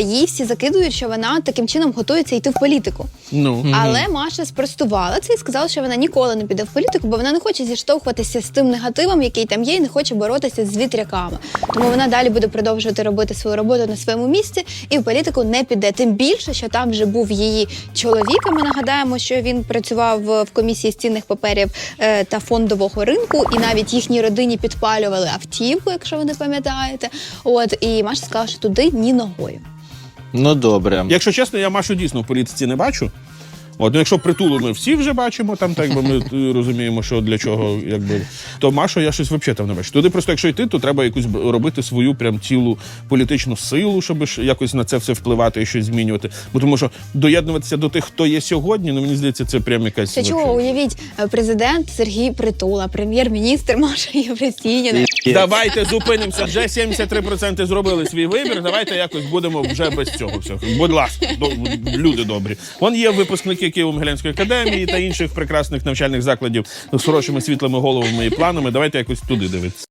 Їй всі закидують, що вона таким чином готується йти в політику. Ну. Але Маша спростувала це і сказала, що вона ніколи не піде в політику, бо вона не хоче зіштовхуватися з тим негативом, який там є, і не хоче боротися з вітряками. Тому вона далі буде продовжувати робити свою роботу на своєму місці і в політику не піде. Тим більше, що там вже був її чоловік. Ми нагадаємо, що він працював в комісії з цінних паперів е, та фондового ринку, і навіть їхній родині підпалювали автівку, якщо ви не пам'ятаєте. От і Маша сказала, що туди ні ногою. Ну добре. Якщо чесно, я Машу дійсно в політиці не бачу. От, ну, якщо притулу ми всі вже бачимо, там так би ми е, розуміємо, що для чого, якби то Машу я щось взагалі там не бачу. Туди просто, якщо йти, то треба якусь робити свою прям цілу політичну силу, щоб якось на це все впливати і щось змінювати. Бо тому що доєднуватися до тих, хто є сьогодні, ну мені здається, це прям якась Це чого уявіть е, президент Сергій Притула, прем'єр-міністр Маша Євросініна. Давайте зупинимося. Вже 73% зробили свій вибір. Давайте якось будемо вже без цього всього. Будь ласка, люди добрі. Вон є випускники Києво-Могилянської академії та інших прекрасних навчальних закладів з хорошими світлими головами і планами. Давайте якось туди дивитися.